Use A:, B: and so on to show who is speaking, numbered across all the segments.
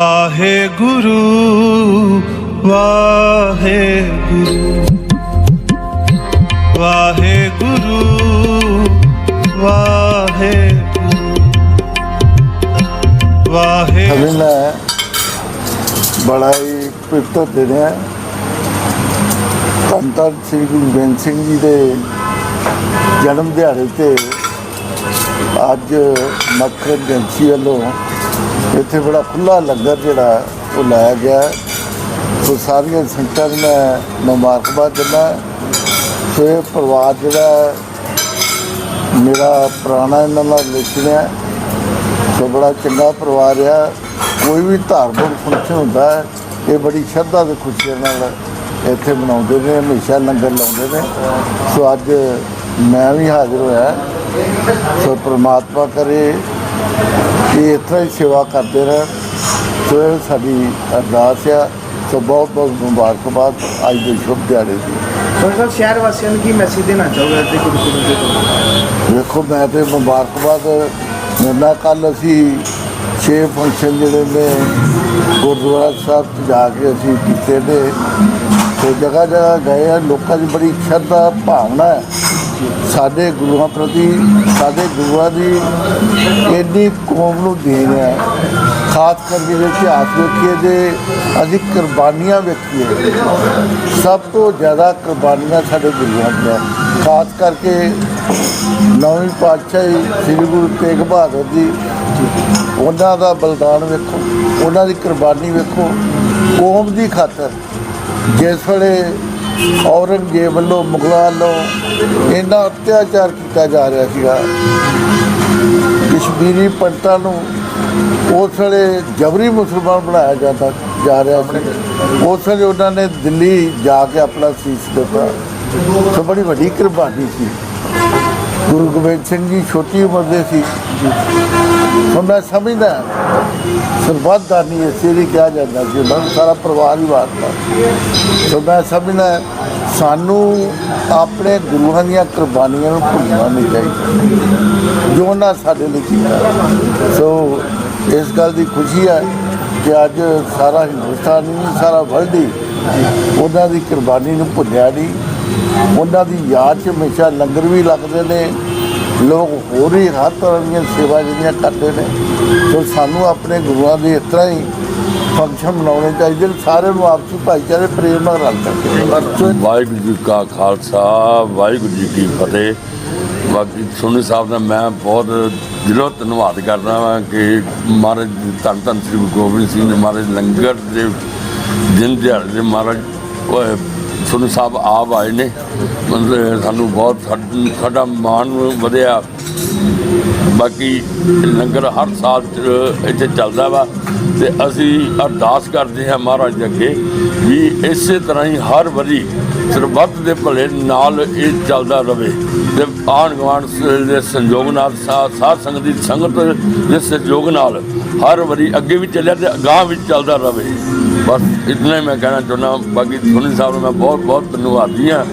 A: ਵਾਹਿਗੁਰੂ ਵਾਹਿਗੁਰੂ। ਵਾਹਿਗੁਰੂ ਵਾਹਿਗੁਰੂ।
B: ਵਾਹਿਗੁਰੂ। ਹੈ ਬੜਾ ਹੀ ਪਵਿੱਤਰ ਦਿਨ ਹੈ ਧੰਨ ਧੰਨ ਸ੍ਰੀ ਗੁਰੂ ਗੋਬਿੰਦ ਸਿੰਘ ਜੀ ਦੇ ਜਨਮ ਦਿਹਾੜੇ ਤੇ ਅੱਜ ਮੱਖਣ ਏਜੰਸੀ ਵੱਲੋਂ ਇੱਥੇ ਬੜਾ ਖੁੱਲਾ ਲੰਗਰ ਜਿਹੜਾ ਉਹ ਲਾਇਆ ਗਿਆ ਸੋ ਸਾਰੀਆਂ ਸੰਗਤਾਂ ਨੂੰ ਮੈਂ ਮੁਬਾਰਕਬਾਦ ਦਿੰਦਾ ਸੋ ਇਹ ਪਰਿਵਾਰ ਜਿਹੜਾ ਮੇਰਾ ਪੁਰਾਣਾ ਇਹਨਾਂ ਨਾਲ ਰਿਲੇਸ਼ਨ ਹੈ। ਸੋ ਬੜਾ ਚੰਗਾ ਪਰਿਵਾਰ ਆ। ਕੋਈ ਵੀ ਧਾਰਮਿਕ ਫੰਕਸ਼ਨ ਹੁੰਦਾ ਹੈ, ਇਹ ਬੜੀ ਸ਼ਰਧਾ ਤੇ ਖੁਸ਼ੀਆਂ ਨਾਲ ਇੱਥੇ ਮਨਾਉਂਦੇ ਨੇ, ਹਮੇਸ਼ਾ ਲੰਗਰ ਲਾਉਂਦੇ ਨੇ। ਸੋ ਅੱਜ ਮੈਂ ਵੀ ਹਾਜ਼ਰ ਹੋਇਆ। ਸੋ ਪ੍ਰਮਾਤਮਾ ਕਰੇ। ਕਿ ਇਸ ਤਰ੍ਹਾਂ ਹੀ ਸੇਵਾ ਕਰਦੇ ਰਹਿਣ ਸੋ ਇਹ ਸਾਡੀ ਅਰਦਾਸ ਆ ਸੋ ਬਹੁਤ ਬਹੁਤ ਮੁਬਾਰਕਬਾਦ। ਅੱਜ ਦੇ ਸ਼ੁਭ ਦਿਹਾੜੇ ਦੀ।
C: ਸਰ ਸਰ ਸ਼ਹਿਰ ਵਾਸੀਆਂ ਨੂੰ ਕੀ ਮੈਸੇਜ ਦੇਣਾ ਚਾਹੋਗੇ ਤੇ ਕੁਝ ਕੁਝ ਦੇ ਤੋਂ
B: ਵੇਖੋ ਮੈਂ ਤੇ ਮੁਬਾਰਕਬਾਦ ਮੇਰਾ ਕੱਲ ਅਸੀਂ ਛੇ ਫੰਕਸ਼ਨ ਜਿਹੜੇ ਨੇ ਗੁਰਦੁਆਰਾ ਸਾਹਿਬ 'ਚ ਜਾ ਕੇ ਅਸੀਂ ਕੀਤੇ ਨੇ। ਤੇ ਜਗ੍ਹਾ ਜਗ੍ਹਾ ਗਏ ਆ। ਲੋਕਾਂ ਦੀ ਬੜੀ ਸ਼ਰਧਾ ਭਾਵਨਾ ਹੈ। ਸਾਡੇ ਗੁਰੂਆਂ ਪ੍ਰਤੀ, ਸਾਡੇ ਗੁਰੂਆਂ ਦੀ ਇੰਨੀ ਕੌਮ ਨੂੰ ਦੇਣ ਹੈ। ਖਾਸ ਕਰਕੇ ਜੇ ਇਤਿਹਾਸ ਵੇਖੀਏ ਜੇ ਅਸੀਂ ਕੁਰਬਾਨੀਆਂ ਵੇਖੀਏ, ਸਭ ਤੋਂ ਜ਼ਿਆਦਾ ਕੁਰਬਾਨੀਆਂ ਸਾਡੇ ਗੁਰੂਆਂ ਦੀਆਂ। ਖਾਸ ਕਰਕੇ ਨੌਵੀਂ ਪਾਤਸ਼ਾਹੀ ਸ੍ਰੀ ਗੁਰੂ ਤੇਗ ਬਹਾਦਰ ਜੀ, ਉਹਨਾਂ ਦਾ ਬਲਿਦਾਨ ਵੇਖੋ, ਉਹਨਾਂ ਦੀ ਕੁਰਬਾਨੀ ਵੇਖੋ। ਕੌਮ ਦੀ ਖਾਤਰ ਜਿਸ ਵੇਲੇ ਔਰੰਗਜ਼ੇਬ ਵੱਲੋਂ, ਮੁਗਲਾਂ ਵੱਲੋਂ ਇੰਨਾ ਅਤਿਆਚਾਰ ਕੀਤਾ ਜਾ ਰਿਹਾ ਸੀਗਾ। ਕਸ਼ਮੀਰੀ ਪੰਡਤਾਂ ਨੂੰ ਉਸ ਵੇਲੇ ਜਬਰੀ ਮੁਸਲਮਾਨ ਬਣਾਇਆ ਜਾਂਦਾ ਜਾ ਰਿਹਾ ਉਸ ਵੇਲੇ ਉਹਨਾਂ ਨੇ ਦਿੱਲੀ ਜਾ ਕੇ ਆਪਣਾ ਸੀਸ ਦਿੱਤਾ। ਸੋ ਬੜੀ ਵੱਡੀ ਕੁਰਬਾਨੀ ਸੀ। ਗੁਰੂ ਗੋਬਿੰਦ ਸਿੰਘ ਜੀ ਛੋਟੀ ਉਮਰ ਦੇ ਸੀ। ਸੋ ਮੈਂ ਸਮਝਦਾ ਸਰਬੱਤਦਾਨੀ ਇਸੇ ਲਈ ਕਿਹਾ ਜਾਂਦਾ ਸੀ ਉਹਨਾਂ ਨੂੰ ਸਾਰਾ ਪਰਿਵਾਰ ਹੀ ਵਾਰਤਾ ਸੋ ਮੈਂ ਸਮਝਦਾ ਸਾਨੂੰ ਆਪਣੇ ਗੁਰੂਆਂ ਦੀਆਂ ਕੁਰਬਾਨੀਆਂ ਨੂੰ ਭੁੱਲਣਾ ਨਹੀਂ ਚਾਹੀਦਾ। ਜੋ ਉਹਨਾਂ ਸਾਡੇ ਲਈ ਕੀਤਾ ਸੋ ਇਸ ਗੱਲ ਦੀ ਖੁਸ਼ੀ ਹੈ ਕਿ ਅੱਜ ਸਾਰਾ ਹਿੰਦੁਸਤਾਨ ਹੀ ਸਾਰਾ ਵਰਲਡ ਹੀ ਉਹਨਾਂ ਦੀ ਕੁਰਬਾਨੀ ਨੂੰ ਭੁੱਲਿਆ ਨਹੀਂ। ਉਹਨਾਂ ਦੀ ਯਾਦ 'ਚ ਹਮੇਸ਼ਾ ਲੰਗਰ ਵੀ ਲੱਗਦੇ ਨੇ। ਲੋਕ ਹੋਰ ਹੀ ਹਰ ਤਰ੍ਹਾਂ ਦੀਆਂ ਸੇਵਾ ਜਿਹੜੀਆਂ ਕਰਦੇ ਨੇ। ਸੋ ਸਾਨੂੰ ਆਪਣੇ ਗੁਰੂਆਂ ਦੇ ਇਸ ਤਰ੍ਹਾਂ ਹੀ ਫੰਕਸ਼ਨ ਮਨਾਉਣੇ ਚਾਹੀਦੇ ਨੇ। ਸਾਰੇ ਨੂੰ ਆਪਸੀ ਭਾਈਚਾਰੇ, ਪ੍ਰੇਮ ਨਾਲ ਰਲ ਕਰਕੇ
D: ਵਾਹਿਗੁਰੂ ਜੀ ਕਾ ਖਾਲਸਾ, ਵਾਹਿਗੁਰੂ ਜੀ ਕੀ ਫਤਿਹ। ਬਾਕੀ ਸੋਨੀ ਸਾਹਿਬ ਦਾ ਮੈਂ ਬਹੁਤ ਦਿਲੋਂ ਧੰਨਵਾਦ ਕਰਦਾ ਹਾਂ ਕਿ ਮਹਾਰਾਜ ਧੰਨ ਧੰਨ ਸ੍ਰੀ ਗੁਰੂ ਗੋਬਿੰਦ ਸਿੰਘ ਜੀ, ਮਹਾਰਾਜ ਲੰਗਰ ਦੇ ਦਿਨ ਦਿਹਾੜੇ ਦੇ ਮਹਾਰਾਜ ਉਹ ਸਾਹਿਬ ਆਪ ਆਏ ਨੇ। ਮਤਲਬ ਸਾਨੂੰ ਬਹੁਤ ਸਾਡ- ਸਾਡਾ ਮਾਣ ਵਧਿਆ। ਬਾਕੀ ਲੰਗਰ ਹਰ ਸਾਲ ਚ, ਇੱਥੇ ਚੱਲਦਾ ਵਾ। ਤੇ ਅਸੀਂ ਅਰਦਾਸ ਕਰਦੇ ਹਾਂ ਮਹਾਰਾਜ ਅੱਗੇ ਵੀ ਇਸੇ ਤਰ੍ਹਾਂ ਹੀ ਹਰ ਵਾਰੀ ਸਰਬੱਤ ਦੇ ਭਲੇ ਨਾਲ ਇਹ ਚੱਲਦਾ ਰਵੇ ਤੇ ਆਣ ਸ- ਦੇ ਸੰਯੋਗ ਨਾਲ ਸਾਧ ਸੰਗਤ ਦੀ ਸੰਗਤ ਦੇ ਸਹਿਯੋਗ ਨਾਲ ਹਰ ਵਾਰੀ ਅੱਗੇ ਵੀ ਚੱਲਿਆ ਤੇ ਅਗਾਂਹ ਵੀ ਚੱਲਦਾ ਰਵੇ। ਬਸ ਇਤਨਾ ਹੀ ਮੈਂ ਕਹਿਣਾ ਚਾਹੁੰਦਾ ਬਾਕੀ ਸੁਨੀ ਸਾਹਿਬ ਨੂੰ ਮੈਂ ਬਹੁਤ ਬਹੁਤ ਧੰਨਵਾਦੀ ਹਾਂ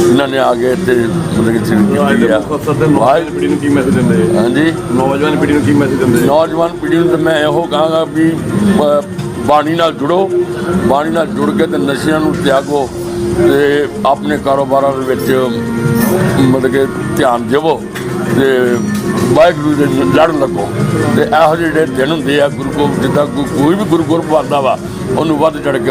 D: ਇਹਨਾਂ ਨੇ ਆ ਕੇ ਇੱਥੇ ਮਤਲਬ ਕਿ
E: ਨੌਜਵਾਨ ਪੀੜ੍ਹੀ ਨੂੰ ਕੀ ਮੈਸੇਜ ਦਿੰਦੇ?
D: ਹਾਂਜੀ।
E: ਨੌਜਵਾਨ ਪੀੜ੍ਹੀ ਨੂੰ ਕੀ ਮੈਸੇਜ ਦਿੰਦੇ?
D: ਨੌਜਵਾਨ ਪੀੜ੍ਹੀ ਨੂੰ ਤਾਂ ਮੈਂ ਇਹੋ ਕਹਾਂਗਾ ਵੀ ਬਾਣੀ ਨਾਲ ਜੁੜੋ, ਬਾਣੀ ਨਾਲ ਜੁੜ ਕੇ ਤੇ ਨਸ਼ਿਆਂ ਨੂੰ ਤਿਆਗੋ ਤੇ ਆਪਣੇ ਕਾਰੋਬਾਰਾਂ ਦੇ ਵਿੱਚ, ਮਤਲਬ ਕਿ ਧਿਆਨ ਦੇਵੋ ਤੇ ਵਾਹਿਗੁਰੂ ਦੇ ਲੜ ਲੱਗੋ। ਤੇ ਇਹੋ ਜਿਹੇ ਜਿਹੜੇ ਦਿਨ ਹੁੰਦੇ ਆ, ਗੁਰੂ ਗੋਬਿੰਦ, ਜਿੱਦਾਂ ਕੋਈ ਵੀ ਗੁਰੂ ਗੁਰਬ ਆਉਂਦਾ ਵਾ, ਉਹਨੂੰ ਵੱਧ ਚੜ ਕੇ